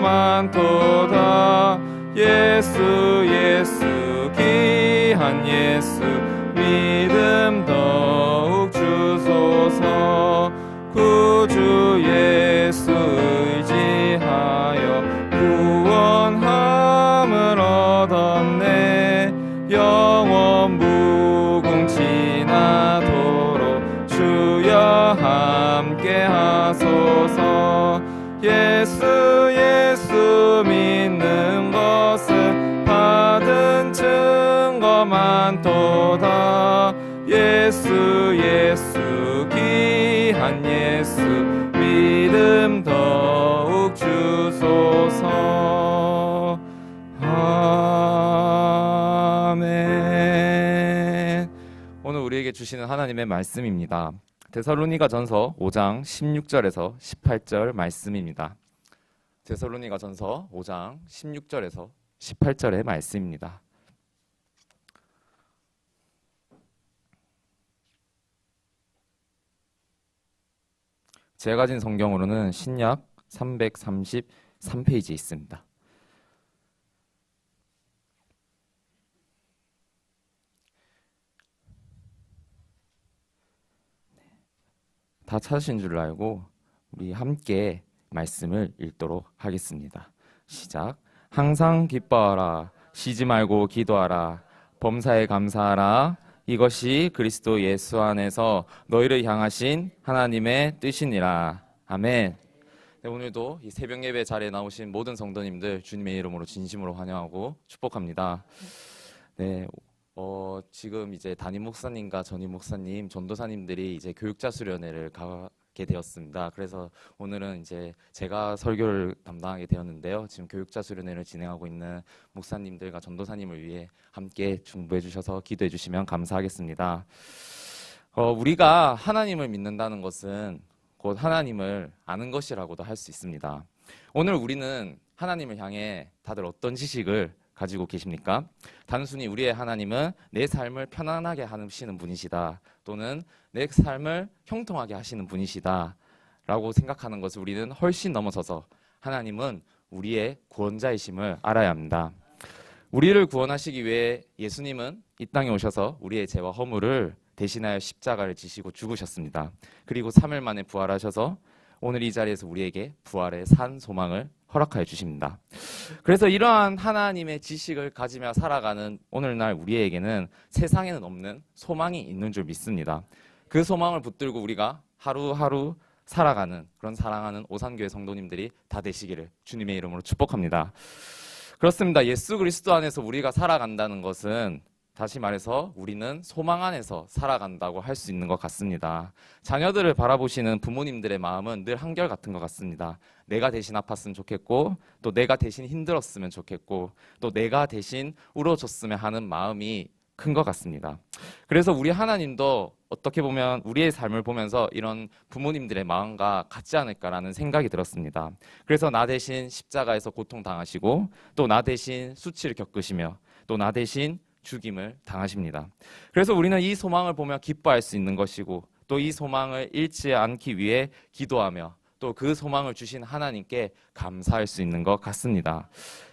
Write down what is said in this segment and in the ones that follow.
많도다. 예수 예수 귀한 예수 믿음 더욱 주소서. 구주 예수 의지하여 구원함을 얻었네. 영원 무궁지나도록 주여 함께 하소서. 예수 많도다. 예수 예수 귀한 예수 믿음 더욱 주소서. 아멘. 오늘 우리에게 주시는 하나님의 말씀입니다. 데살로니가 전서 5장 16절에서 18절 말씀입니다. 데살로니가 전서 5장 16절에서 18절의 말씀입니다 제가 가진 성경으로는 신약 333페이지 있습니다. 다 찾으신 줄 알고 우리 함께 말씀을 읽도록 하겠습니다. 시작. 항상 기뻐하라. 쉬지 말고 기도하라. 범사에 감사하라. 이것이 그리스도 예수 안에서 너희를 향하신 하나님의 뜻이니라. 아멘. 네, 오늘도 이 새벽 예배 자리에 나오신 모든 성도님들 주님의 이름으로 진심으로 환영하고 축복합니다. 네, 어, 지금 이제 담임 목사님과 전임 목사님, 전도사님들이 이제 교육자 수련회를 가 게 되었습니다. 그래서 오늘은 이제 제가 설교를 담당하게 되었는데요. 지금 교육자 수련회를 진행하고 있는 목사님들과 전도사님을 위해 함께 중보해 주셔서 기도해 주시면 감사하겠습니다. 어, 우리가 하나님을 믿는다는 것은 곧 하나님을 아는 것이라고도 할 수 있습니다. 오늘 우리는 하나님을 향해 다들 어떤 지식을 가지고 계십니까? 단순히 우리의 하나님은 내 삶을 편안하게 하시는 분이시다. 또는 내 삶을 형통하게 하시는 분이시다. 라고 생각하는 것을 우리는 훨씬 넘어서서 하나님은 우리의 구원자이심을 알아야 합니다. 우리를 구원하시기 위해 예수님은 이 땅에 오셔서 우리의 죄와 허물을 대신하여 십자가를 지시고 죽으셨습니다. 그리고 3일 만에 부활하셔서 오늘 이 자리에서 우리에게 부활의 산 소망을 허락하여 주십니다. 그래서 이러한 하나님의 지식을 가지며 살아가는 오늘날 우리에게는 세상에는 없는 소망이 있는 줄 믿습니다. 그 소망을 붙들고 우리가 하루하루 살아가는 그런 사랑하는 오산교회 성도님들이 다 되시기를 주님의 이름으로 축복합니다. 그렇습니다. 예수 그리스도 안에서 우리가 살아간다는 것은 다시 말해서 우리는 소망 안에서 살아간다고 할 수 있는 것 같습니다. 자녀들을 바라보시는 부모님들의 마음은 늘 한결 같은 것 같습니다. 내가 대신 아팠으면 좋겠고, 또 내가 대신 힘들었으면 좋겠고, 또 내가 대신 울어줬으면 하는 마음이 큰 것 같습니다. 그래서 우리 하나님도 어떻게 보면 우리의 삶을 보면서 이런 부모님들의 마음과 같지 않을까라는 생각이 들었습니다. 그래서 나 대신 십자가에서 고통당하시고, 또 나 대신 수치를 겪으시며, 또 나 대신 죽임을 당하십니다. 그래서 우리는 이 소망을 보며 기뻐할 수 있는 것이고 또 이 소망을 잃지 않기 위해 기도하며 또 그 소망을 주신 하나님께 감사할 수 있는 것 같습니다.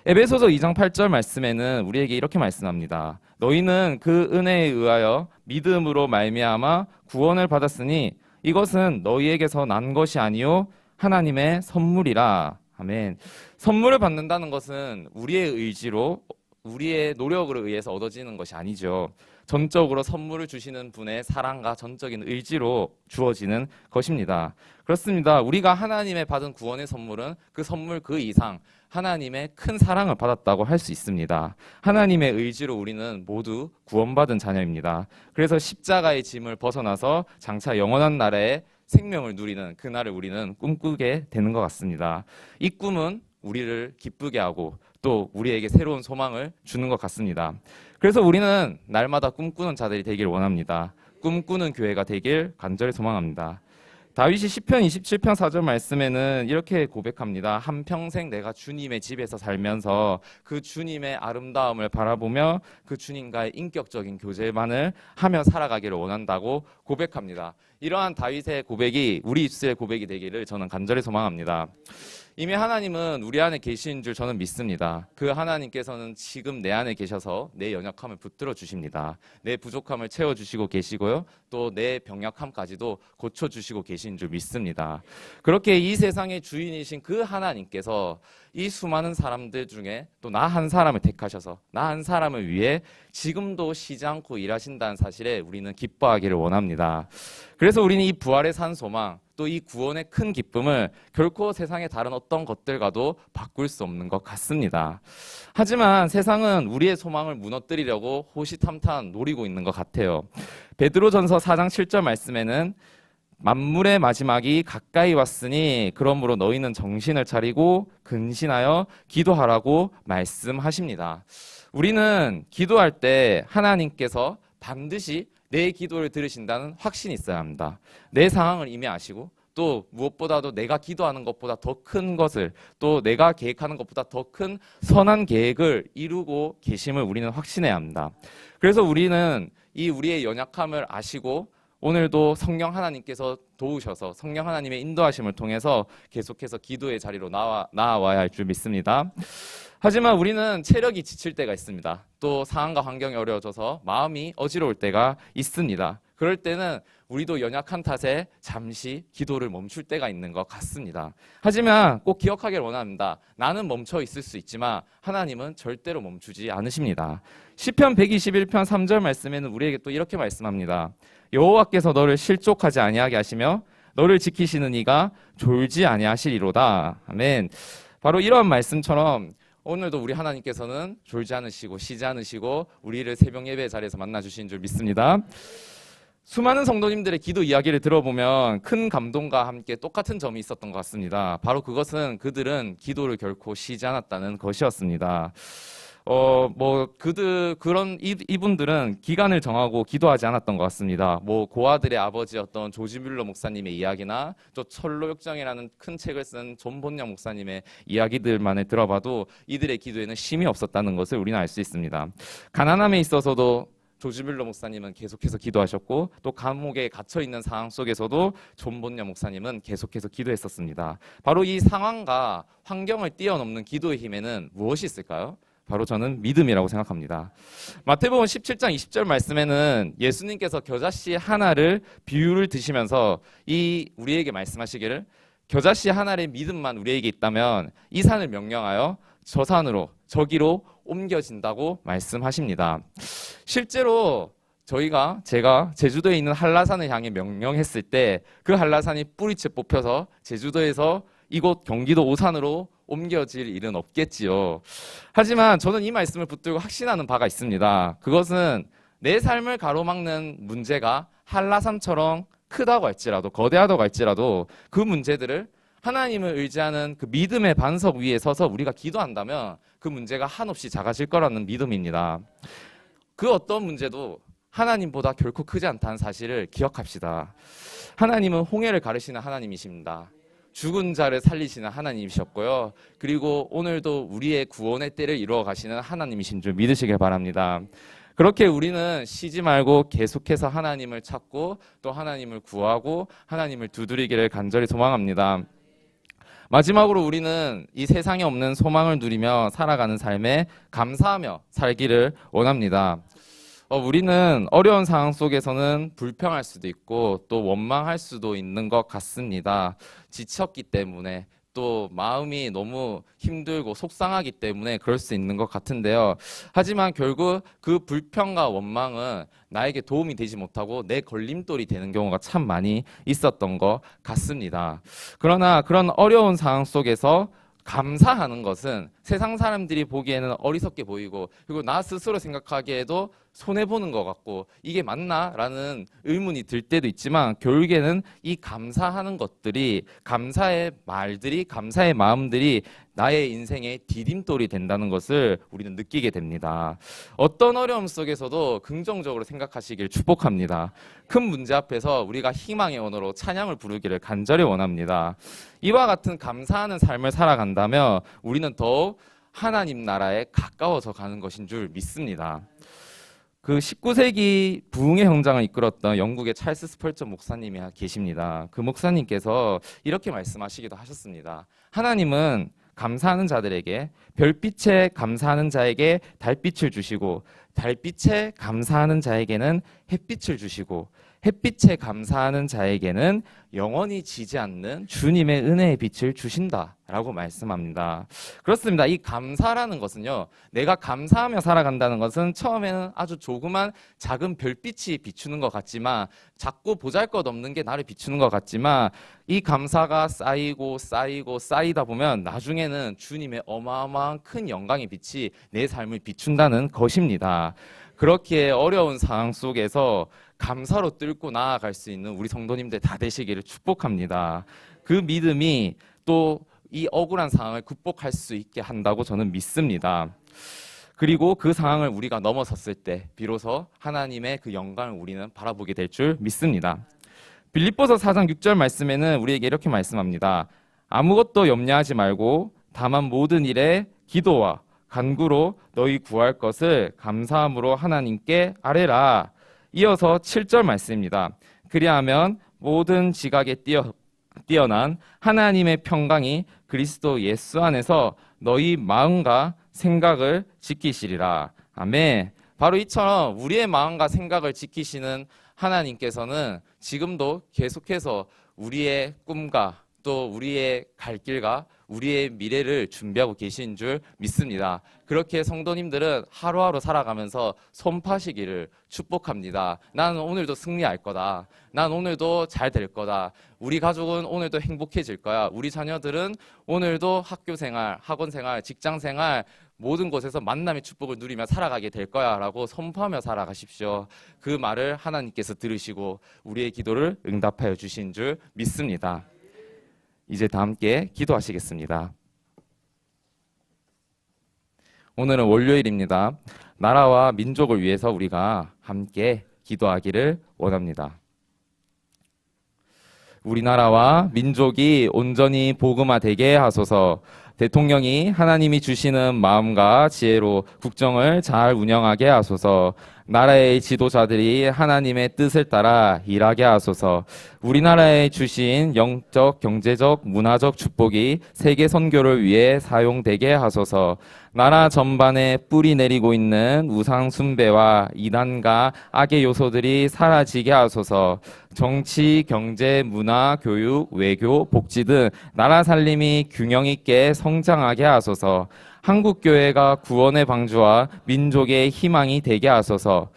에베소서 2장 8절 말씀에는 우리에게 이렇게 말씀합니다. 너희는 그 은혜에 의하여 믿음으로 말미암아 구원을 받았으니 이것은 너희에게서 난 것이 아니요 하나님의 선물이라. 아멘. 선물을 받는다는 것은 우리의 의지로 우리의 노력으로 의해서 얻어지는 것이 아니죠. 전적으로 선물을 주시는 분의 사랑과 전적인 의지로 주어지는 것입니다. 그렇습니다. 우리가 하나님의 받은 구원의 선물은 그 선물 그 이상 하나님의 큰 사랑을 받았다고 할 수 있습니다. 하나님의 의지로 우리는 모두 구원받은 자녀입니다. 그래서 십자가의 짐을 벗어나서 장차 영원한 나라의 생명을 누리는 그날을 우리는 꿈꾸게 되는 것 같습니다. 이 꿈은 우리를 기쁘게 하고 또 우리에게 새로운 소망을 주는 것 같습니다. 그래서 우리는 날마다 꿈꾸는 자들이 되길 원합니다. 꿈꾸는 교회가 되길 간절히 소망합니다. 다윗이 시편 27편 4절 말씀에는 이렇게 고백합니다. 한평생 내가 주님의 집에서 살면서 그 주님의 아름다움을 바라보며 그 주님과의 인격적인 교제만을 하며 살아가기를 원한다고 고백합니다. 이러한 다윗의 고백이 우리 입술의 고백이 되기를 저는 간절히 소망합니다. 이미 하나님은 우리 안에 계신 줄 저는 믿습니다. 그 하나님께서는 지금 내 안에 계셔서 내 연약함을 붙들어 주십니다. 내 부족함을 채워 주시고 계시고요. 또 내 병약함까지도 고쳐 주시고 계신 줄 믿습니다. 그렇게 이 세상의 주인이신 그 하나님께서 이 수많은 사람들 중에 또 나 한 사람을 택하셔서 나 한 사람을 위해 지금도 쉬지 않고 일하신다는 사실에 우리는 기뻐하기를 원합니다. 그래서 우리는 이 부활의 산 소망 또 이 구원의 큰 기쁨을 결코 세상의 다른 어떤 것들과도 바꿀 수 없는 것 같습니다. 하지만 세상은 우리의 소망을 무너뜨리려고 호시탐탐 노리고 있는 것 같아요. 베드로전서 4장 7절 말씀에는 만물의 마지막이 가까이 왔으니 그러므로 너희는 정신을 차리고 근신하여 기도하라고 말씀하십니다. 우리는 기도할 때 하나님께서 반드시 내 기도를 들으신다는 확신이 있어야 합니다. 내 상황을 이미 아시고 또 무엇보다도 내가 기도하는 것보다 더 큰 것을 또 내가 계획하는 것보다 더 큰 선한 계획을 이루고 계심을 우리는 확신해야 합니다. 그래서 우리는 이 우리의 연약함을 아시고 오늘도 성령 하나님께서 도우셔서 성령 하나님의 인도하심을 통해서 계속해서 기도의 자리로 나와, 나와야 할 줄 믿습니다. 하지만 우리는 체력이 지칠 때가 있습니다. 또 상황과 환경이 어려워져서 마음이 어지러울 때가 있습니다. 그럴 때는 우리도 연약한 탓에 잠시 기도를 멈출 때가 있는 것 같습니다. 하지만 꼭 기억하길 원합니다. 나는 멈춰 있을 수 있지만 하나님은 절대로 멈추지 않으십니다. 시편 121편 3절 말씀에는 우리에게 또 이렇게 말씀합니다. 여호와께서 너를 실족하지 아니하게 하시며 너를 지키시는 이가 졸지 아니하시리로다. 아멘. 바로 이러한 말씀처럼 오늘도 우리 하나님께서는 졸지 않으시고 쉬지 않으시고 우리를 새벽 예배 자리에서 만나 주신 줄 믿습니다. 수많은 성도님들의 기도 이야기를 들어보면 큰 감동과 함께 똑같은 점이 있었던 것 같습니다. 바로 그것은 그들은 기도를 결코 쉬지 않았다는 것이었습니다. 어, 뭐, 그들, 그런, 이, 이분들은 기간을 정하고 기도하지 않았던 것 같습니다. 뭐, 고아들의 아버지였던 조지 뮬러 목사님의 이야기나, 또 철로역정이라는 큰 책을 쓴 존 본영 목사님의 이야기들만을 들어봐도 이들의 기도에는 심이 없었다는 것을 우리는 알 수 있습니다. 가난함에 있어서도 조지 뮬러 목사님은 계속해서 기도하셨고 또 감옥에 갇혀 있는 상황 속에서도 존 본녀 목사님은 계속해서 기도했었습니다. 바로 이 상황과 환경을 뛰어넘는 기도의 힘에는 무엇이 있을까요? 바로 저는 믿음이라고 생각합니다. 마태복음 17장 20절 말씀에는 예수님께서 겨자씨 하나를 비유를 드시면서 이 우리에게 말씀하시기를 겨자씨 하나의 믿음만 우리에게 있다면 이 산을 명령하여 저 산으로 저기로 옮겨진다고 말씀하십니다. 실제로 저희가 제가 제주도에 있는 한라산을 향해 명령했을 때 그 한라산이 뿌리채 뽑혀서 제주도에서 이곳 경기도 오산으로 옮겨질 일은 없겠지요. 하지만 저는 이 말씀을 붙들고 확신하는 바가 있습니다. 그것은 내 삶을 가로막는 문제가 한라산처럼 크다고 할지라도 거대하다고 할지라도 그 문제들을 하나님을 의지하는 그 믿음의 반석 위에 서서 우리가 기도한다면 그 문제가 한없이 작아질 거라는 믿음입니다. 그 어떤 문제도 하나님보다 결코 크지 않다는 사실을 기억합시다. 하나님은 홍해를 가르시는 하나님이십니다. 죽은 자를 살리시는 하나님이셨고요. 그리고 오늘도 우리의 구원의 때를 이루어 가시는 하나님이신 줄 믿으시길 바랍니다. 그렇게 우리는 쉬지 말고 계속해서 하나님을 찾고 또 하나님을 구하고 하나님을 두드리기를 간절히 소망합니다. 마지막으로 우리는 이 세상에 없는 소망을 누리며 살아가는 삶에 감사하며 살기를 원합니다. 어, 우리는 어려운 상황 속에서는 불평할 수도 있고 또 원망할 수도 있는 것 같습니다. 지쳤기 때문에 또 마음이 너무 힘들고 속상하기 때문에 그럴 수 있는 것 같은데요. 하지만 결국 그 불평과 원망은 나에게 도움이 되지 못하고 내 걸림돌이 되는 경우가 참 많이 있었던 것 같습니다. 그러나 그런 어려운 상황 속에서 감사하는 것은 세상 사람들이 보기에는 어리석게 보이고 그리고 나 스스로 생각하기에도 손해 보는 것 같고 이게 맞나 라는 의문이 들 때도 있지만 결국에는 이 감사하는 것들이 감사의 말들이 감사의 마음들이 나의 인생의 디딤돌이 된다는 것을 우리는 느끼게 됩니다. 어떤 어려움 속에서도 긍정적으로 생각하시길 축복합니다. 큰 문제 앞에서 우리가 희망의 언어로 찬양을 부르기를 간절히 원합니다. 이와 같은 감사하는 삶을 살아간다면 우리는 더욱 하나님 나라에 가까워져 가는 것인 줄 믿습니다. 그 19세기 부흥의 현장을 이끌었던 영국의 찰스 스펄전 목사님이 계십니다. 그 목사님께서 이렇게 말씀하시기도 하셨습니다. 하나님은 감사하는 자들에게 별빛에 감사하는 자에게 달빛을 주시고 달빛에 감사하는 자에게는 햇빛을 주시고 햇빛에 감사하는 자에게는 영원히 지지 않는 주님의 은혜의 빛을 주신다라고 말씀합니다. 그렇습니다. 이 감사라는 것은요, 내가 감사하며 살아간다는 것은 처음에는 아주 조그만 작은 별빛이 비추는 것 같지만, 자꾸 보잘 것 없는 게 나를 비추는 것 같지만, 이 감사가 쌓이고 쌓이고 쌓이다 보면 나중에는 주님의 어마어마한 큰 영광의 빛이 내 삶을 비춘다는 것입니다. 그렇게 어려운 상황 속에서 감사로 뚫고 나아갈 수 있는 우리 성도님들 다 되시기를 축복합니다. 그 믿음이 또 이 억울한 상황을 극복할 수 있게 한다고 저는 믿습니다. 그리고 그 상황을 우리가 넘어섰을 때 비로소 하나님의 그 영광을 우리는 바라보게 될 줄 믿습니다. 빌립보서 4장 6절 말씀에는 우리에게 이렇게 말씀합니다. 아무것도 염려하지 말고 다만 모든 일에 기도와 간구로 너희 구할 것을 감사함으로 하나님께 아뢰라. 이어서 7절 말씀입니다. 그리하면 모든 지각에 뛰어, 뛰어난 하나님의 평강이 그리스도 예수 안에서 너희 마음과 생각을 지키시리라. 아멘. 바로 이처럼 우리의 마음과 생각을 지키시는 하나님께서는 지금도 계속해서 우리의 꿈과 또 우리의 갈 길과 우리의 미래를 준비하고 계신 줄 믿습니다. 그렇게 성도님들은 하루하루 살아가면서 손파시기를 축복합니다. 나는 오늘도 승리할 거다. 난 오늘도 잘 될 거다. 우리 가족은 오늘도 행복해질 거야. 우리 자녀들은 오늘도 학교 생활, 학원 생활, 직장 생활, 모든 곳에서 만남의 축복을 누리며 살아가게 될 거야 라고 선포하며 살아가십시오. 그 말을 하나님께서 들으시고 우리의 기도를 응답하여 주신 줄 믿습니다. 이제 다 함께 기도하시겠습니다. 오늘은 월요일입니다. 나라와 민족을 위해서 우리가 함께 기도하기를 원합니다. 우리나라와 민족이 온전히 복음화되게 하소서. 대통령이 하나님이 주시는 마음과 지혜로 국정을 잘 운영하게 하소서. 나라의 지도자들이 하나님의 뜻을 따라 일하게 하소서. 우리나라에 주신 영적, 경제적, 문화적 축복이 세계 선교를 위해 사용되게 하소서. 나라 전반에 뿌리 내리고 있는 우상 숭배와 이단과 악의 요소들이 사라지게 하소서. 정치, 경제, 문화, 교육, 외교, 복지 등 나라 살림이 균형 있게 성장하게 하소서. 한국 교회가 구원의 방주와 민족의 희망이 되게 하소서.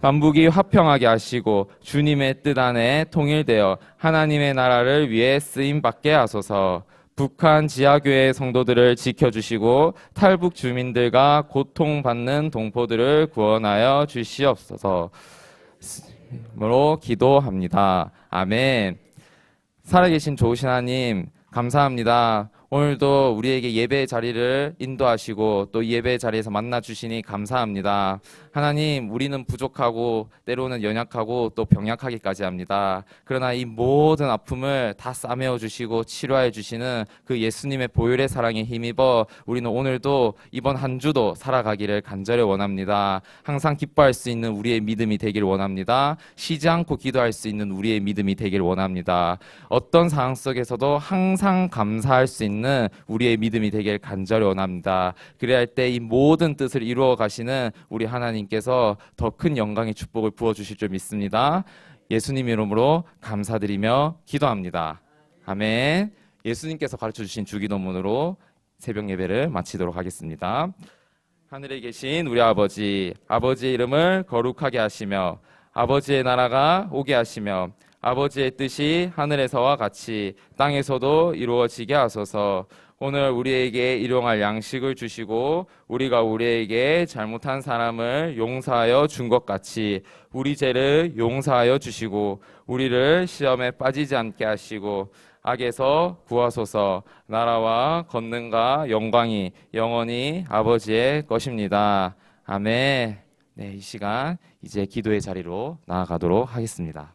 반북이 화평하게 하시고 주님의 뜻 안에 통일되어 하나님의 나라를 위해 쓰임 받게 하소서. 북한 지하교회 성도들을 지켜주시고 탈북 주민들과 고통받는 동포들을 구원하여 주시옵소서. 으로 기도합니다. 아멘. 살아계신 좋으신 하나님, 감사합니다. 오늘도 우리에게 예배 자리를 인도하시고 또 예배 자리에서 만나 주시니 감사합니다. 하나님, 우리는 부족하고 때로는 연약하고 또 병약하기까지 합니다. 그러나 이 모든 아픔을 다 싸매어 주시고 치료해 주시는 그 예수님의 보혈의 사랑에 힘입어 우리는 오늘도 이번 한 주도 살아가기를 간절히 원합니다. 항상 기뻐할 수 있는 우리의 믿음이 되길 원합니다. 쉬지 않고 기도할 수 있는 우리의 믿음이 되길 원합니다. 어떤 상황 속에서도 항상 감사할 수 있는 우리의 믿음이 되길 간절히 원합니다. 그래야 할 때 이 모든 뜻을 이루어 가시는 우리 하나님께서 더 큰 영광의 축복을 부어 주실 줄 믿습니다. 예수님 이름으로 감사드리며 기도합니다. 아멘. 예수님께서 가르쳐 주신 주기도문으로 새벽 예배를 마치도록 하겠습니다. 하늘에 계신 우리 아버지, 아버지의 이름을 거룩하게 하시며 아버지의 나라가 오게 하시며 아버지의 뜻이 하늘에서와 같이 땅에서도 이루어지게 하소서. 오늘 우리에게 일용할 양식을 주시고 우리가 우리에게 잘못한 사람을 용서하여 준 것 같이 우리 죄를 용서하여 주시고 우리를 시험에 빠지지 않게 하시고 악에서 구하소서 나라와 권능과 영광이 영원히 아버지의 것입니다. 아멘. 네, 이 시간 이제 기도의 자리로 나아가도록 하겠습니다.